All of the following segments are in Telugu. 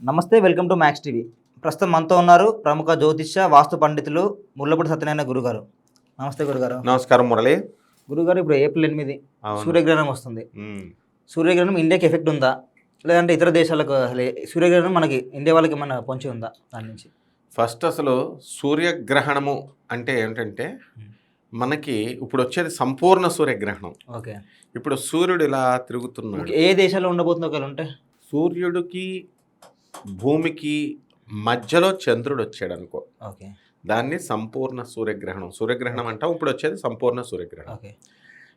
నమస్తే వెల్కమ్ టు మ్యాక్స్ టీవీ. ప్రస్తుతం మనతో ఉన్నారు ప్రముఖ జ్యోతిష్య వాస్తు పండితులు ముళ్ళపూడి సత్యనారాయణ గురుగారు. నమస్తే గురుగారు. నమస్కారం మురళి. గురుగారు ఇప్పుడు ఏప్రిల్ ఎనిమిది. సూర్యగ్రహణం వస్తుంది. సూర్యగ్రహణం ఇండియాకి ఎఫెక్ట్ ఉందా? లేదంటే ఇతర దేశాలకు అసలు సూర్యగ్రహణం మనకి ఇండియా వాళ్ళకి ఏమన్నా పొంచి ఉందా దాని నుంచి? ఫస్ట్ అసలు సూర్యగ్రహణము అంటే ఏంటంటే మనకి ఇప్పుడు వచ్చేది సంపూర్ణ సూర్యగ్రహణం. ఓకే. ఇప్పుడు సూర్యుడు ఇలా తిరుగుతున్నాడు. ఏ దేశాల్లో ఉండబోతుందో ఒకవేళ ఉంటే? సూర్యుడికి భూమికి మధ్యలో చంద్రుడు వచ్చాడు అనుకో ఓకే. దాన్ని సంపూర్ణ సూర్యగ్రహణం. సూర్యగ్రహణం అంటాం. ఇప్పుడు వచ్చేది సంపూర్ణ సూర్యగ్రహణం. ఓకే.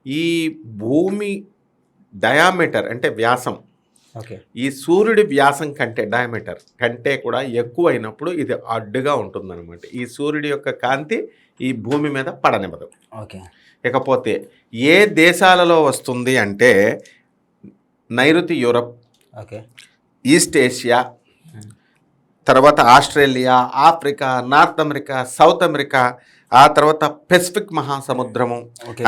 ఈ భూమి డయామీటర్ అంటే వ్యాసం. ఓకే. ఈ సూర్యుడి వ్యాసం కంటే డయామీటర్ కంటే కూడా ఎక్కువ అయినప్పుడు ఇది అడ్డుగా ఉంటుందన్నమాట. ఈ సూర్యుడి యొక్క కాంతి ఈ భూమి మీద పడనివ్వదు. ఓకే. ఇకపోతే ఏ దేశాలలో వస్తుంది అంటే నైరుతి యూరప్ ఓకే. ఈస్ట్ ఏషియా తర్వాత Australia Africa North America South America ఆ తర్వాత పెసిఫిక్ మహాసముద్రము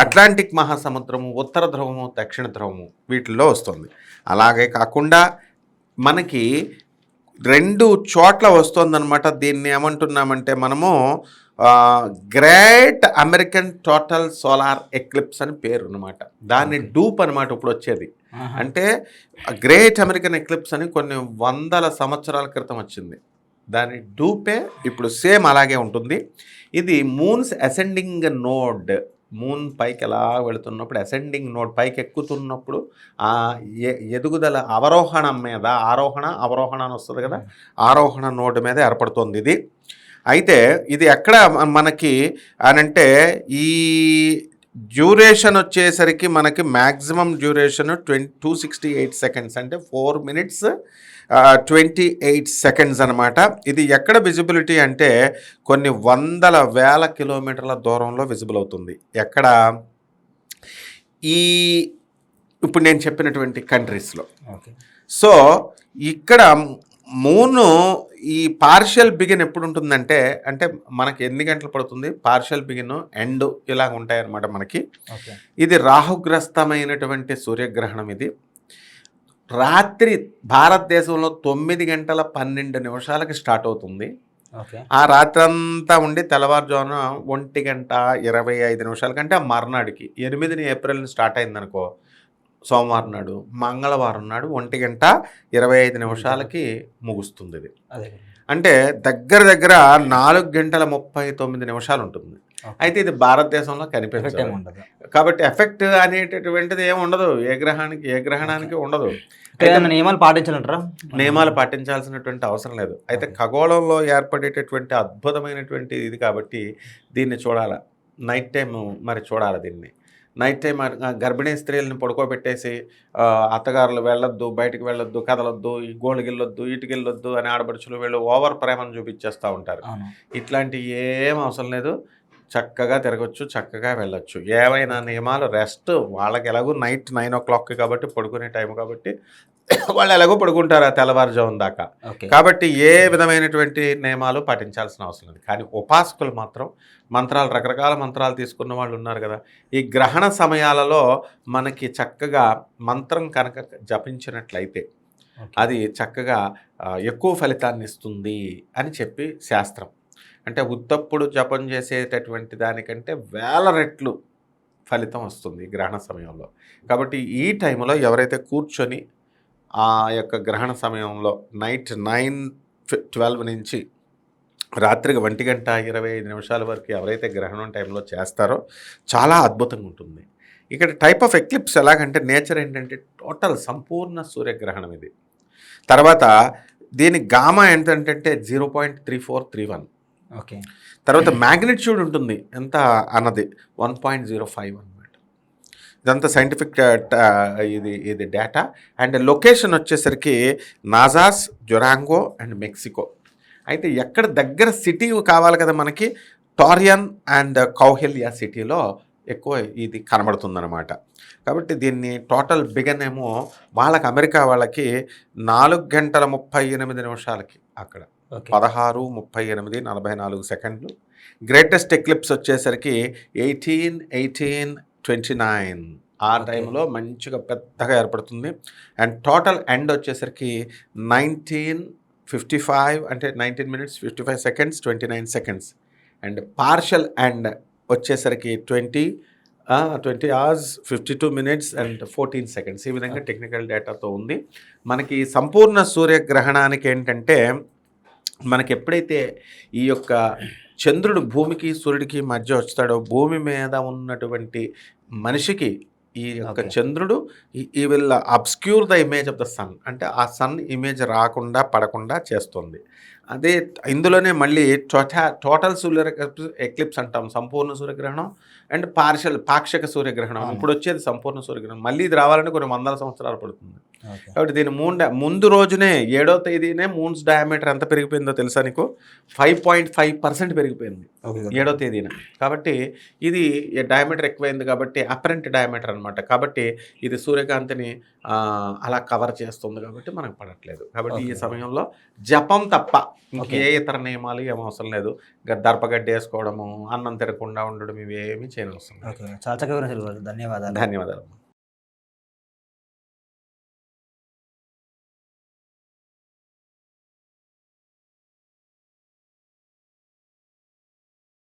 అట్లాంటిక్ మహాసముద్రము ఉత్తర ధ్రువము దక్షిణ ధ్రువము వీటిల్లో వస్తుంది. అలాగే కాకుండా మనకి రెండు చోట్ల వస్తుందన్నమాట. దీన్ని ఏమంటున్నామంటే మనము great American total solar eclipse అని పేరు అనమాట దాన్ని డూప్ అనమాట ఇప్పుడు వచ్చేది. అంటే గ్రేట్ అమెరికన్ ఎక్లిప్స్ అని కొన్ని వందల సంవత్సరాల క్రితం వచ్చింది. దాని డూపే ఇప్పుడు సేమ్ అలాగే ఉంటుంది. ఇది మూన్స్ అసెండింగ్ నోడ్ మూన్ పైకి ఎలా వెళుతున్నప్పుడు అసెండింగ్ నోడ్ పైకి ఎక్కుతున్నప్పుడు ఆ ఎ- ఎదుగుదల అవరోహణం మీద ఆరోహణ అవరోహణ అని వస్తుంది కదా ఆరోహణ నోడ్ మీద ఏర్పడుతుంది ఇది. అయితే ఇది ఎక్కడ మనకి అనంటే ఈ డ్యూరేషన్ వచ్చేసరికి మనకి maximum duration twenty two sixty eight seconds అంటే four minutes twenty eight seconds అనమాట ఇది ఎక్కడ విజిబిలిటీ అంటే కొన్ని వందల వేల కిలోమీటర్ల దూరంలో విజిబుల్ అవుతుంది. ఎక్కడ? ఈ ఇప్పుడు నేను చెప్పినటువంటి కంట్రీస్లో. ఓకే. సో ఇక్కడ మూను ఈ పార్షియల్ బిగిన్ ఎప్పుడు ఉంటుందంటే అంటే మనకి ఎన్ని గంటలు పడుతుంది? పార్షియల్ బిగిన్ ఎండ్ ఇలా ఉంటాయన్నమాట మనకి. ఇది రాహుగ్రస్తమైనటువంటి సూర్యగ్రహణం ఇది. రాత్రి భారతదేశంలో తొమ్మిది గంటల పన్నెండు నిమిషాలకి స్టార్ట్ అవుతుంది. ఓకే. ఆ రాత్రంతా ఉండి తెల్లవారుజామున ఒంటి గంట ఇరవై ఐదు నిమిషాల కంటే ఆ మర్నాడికి ఎనిమిదిని ఏప్రిల్ని స్టార్ట్ అయిందనుకో సోమవారం నాడు మంగళవారం నాడు ఒంటి గంట ఇరవై ఐదు నిమిషాలకి ముగుస్తుంది ఇది అదే అంటే దగ్గర దగ్గర నాలుగు గంటల ముప్పై తొమ్మిది నిమిషాలు ఉంటుంది. అయితే ఇది భారతదేశంలో ఉండదు. కాబట్టి ఎఫెక్ట్ అనేటటువంటిది ఏమి ఉండదు. ఏ గ్రహానికి ఏ గ్రహణానికి ఉండదు. నియమాలు పాటించాలంటారా? నియమాలు పాటించాల్సినటువంటి అవసరం లేదు. అయితే. ఖగోళంలో ఏర్పడేటటువంటి అద్భుతమైనటువంటి ఇది కాబట్టి దీన్ని చూడాలి. నైట్ టైం మరి చూడాలి దీన్ని. నైట్ టైం గర్భిణీ స్త్రీలను పడుకోబెట్టేసి అత్తగారులు వెళ్ళొద్దు బయటికి వెళ్ళొద్దు కదలొద్దు ఈ గోళ్ళకి వెళ్ళొద్దు ఇటుకి వెళ్ళొద్దు అని ఆడపడుచులు వీళ్ళు ఓవర్ ప్రేమను చూపించేస్తూ ఉంటారు. అవును. ఇట్లాంటి ఏం అవసరం లేదు. చక్కగా తిరగచ్చు చక్కగా వెళ్ళొచ్చు. ఏవైనా నియమాలు రెస్ట్ వాళ్ళకి ఎలాగో నైట్ నైన్ ఓ క్లాక్ కాబట్టి పడుకునే టైం కాబట్టి వాళ్ళు ఎలాగో పడుకుంటారు ఆ తెల్లవారుజామున దాకా. కాబట్టి ఏ విధమైనటువంటి నియమాలు పాటించాల్సిన అవసరం లేదు. కానీ ఉపాసకులు మాత్రం మంత్రాలు రకరకాల మంత్రాలు తీసుకున్న వాళ్ళు ఉన్నారు కదా ఈ గ్రహణ సమయాలలో మనకి చక్కగా మంత్రం కనుక జపించినట్లయితే. అది చక్కగా ఎక్కువ ఫలితాన్ని ఇస్తుంది అని చెప్పి శాస్త్రం. అంటే ఉత్తప్పుడు జపం చేసేటటువంటి దానికంటే వేల రెట్లు ఫలితం వస్తుంది గ్రహణ సమయంలో. కాబట్టి ఈ టైంలో ఎవరైతే కూర్చొని ఆ యొక్క గ్రహణ సమయంలో నైట్ నైన్ ట్వెల్వ్ నుంచి రాత్రికి ఒంటి గంట ఇరవై ఐదు నిమిషాల వరకు ఎవరైతే గ్రహణం టైంలో చేస్తారో చాలా అద్భుతంగా ఉంటుంది. ఇక్కడ టైప్ ఆఫ్ ఎక్లిప్స్ ఎలాగంటే నేచర్ ఏంటంటే టోటల్ సంపూర్ణ సూర్యగ్రహణం ఇది. తర్వాత దీని గామా ఏంటంటే zero point three four three one. Okay. తర్వాత మ్యాగ్నిట్యూడ్ ఉంటుంది. ఎంత అన్నది? వన్ పాయింట్ జీరో ఫైవ్ అనమాట ఇదంతా సైంటిఫిక్ ఇది ఇది డేటా. అండ్ లొకేషన్ వచ్చేసరికి నాజాస్ జొరాంగో అండ్ మెక్సికో. అయితే ఎక్కడ దగ్గర సిటీ కావాలి కదా మనకి? టారియన్ అండ్ కౌహెలియా సిటీలో ఎక్కువ ఇది కనబడుతుందన్నమాట. కాబట్టి దీన్ని టోటల్ బిగన్ ఏమో వాళ్ళకి అమెరికా వాళ్ళకి నాలుగు గంటల ముప్పై ఎనిమిది నిమిషాలకి అక్కడ. పదహారు ముప్పై ఎనిమిది నలభై నాలుగు సెకండ్లు. గ్రేటెస్ట్ ఎక్లిప్స్ వచ్చేసరికి ఎయిటీన్ ఎయిటీన్ ట్వంటీ నైన్. ఆ. టైంలో మంచిగా పెద్దగా ఏర్పడుతుంది. అండ్ టోటల్ ఎండ్ వచ్చేసరికి నైన్టీన్ ఫిఫ్టీ ఫైవ్ అంటే nineteen minutes fifty five seconds twenty nine seconds. And partial and వచ్చేసరికి twenty twenty hours fifty two minutes and fourteen seconds. ఈ విధంగా టెక్నికల్ డేటాతో ఉంది. మనకి సంపూర్ణ సూర్యగ్రహణానికి ఏంటంటే మనకి ఎప్పుడైతే ఈ యొక్క చంద్రుడు భూమికి సూర్యుడికి మధ్య వస్తాడో భూమి మీద ఉన్నటువంటి మనిషికి ఈ యొక్క. చంద్రుడు ఈ will obscure the image of the sun అంటే ఆ సన్ ఇమేజ్ రాకుండా పడకుండా చేస్తుంది అదే ఇందులోనే మళ్ళీ టోటా టోటల్ సూర్య ఎక్లిప్స్ అంటాం సంపూర్ణ సూర్యగ్రహణం అండ్ పార్షల్ పాక్షిక సూర్యగ్రహణం. ఇప్పుడు వచ్చేది సంపూర్ణ సూర్యగ్రహణం. మళ్ళీ ఇది రావాలంటే కొన్ని వందల సంవత్సరాలు పడుతుంది. కాబట్టి దీని మూన్ ముందు రోజునే ఏడో తేదీనే మూన్స్ డయామీటర్ ఎంత పెరిగిపోయిందో తెలుసా నీకు? ఫైవ్ పాయింట్ ఫైవ్ పర్సెంట్ పెరిగిపోయింది. ఏడో తేదీన. కాబట్టి ఇది డయామీటర్ ఎక్కువైంది కాబట్టి అపరెంట్ డయామీటర్ అనమాట కాబట్టి ఇది సూర్యకాంతిని అలా కవర్ చేస్తుంది కాబట్టి మనకు పడట్లేదు. కాబట్టి ఈ. సమయంలో జపం తప్ప ఇంకే Okay. ఇతర నియమాలు ఏం అవసరం లేదు. దర్పగడ్డి వేసుకోవడము అన్నం తినకుండా ఉండడం ఇవి ఏమీ చేయనవసరం చాలా చక్కగా ధన్యవాదాలు. ధన్యవాదాలు.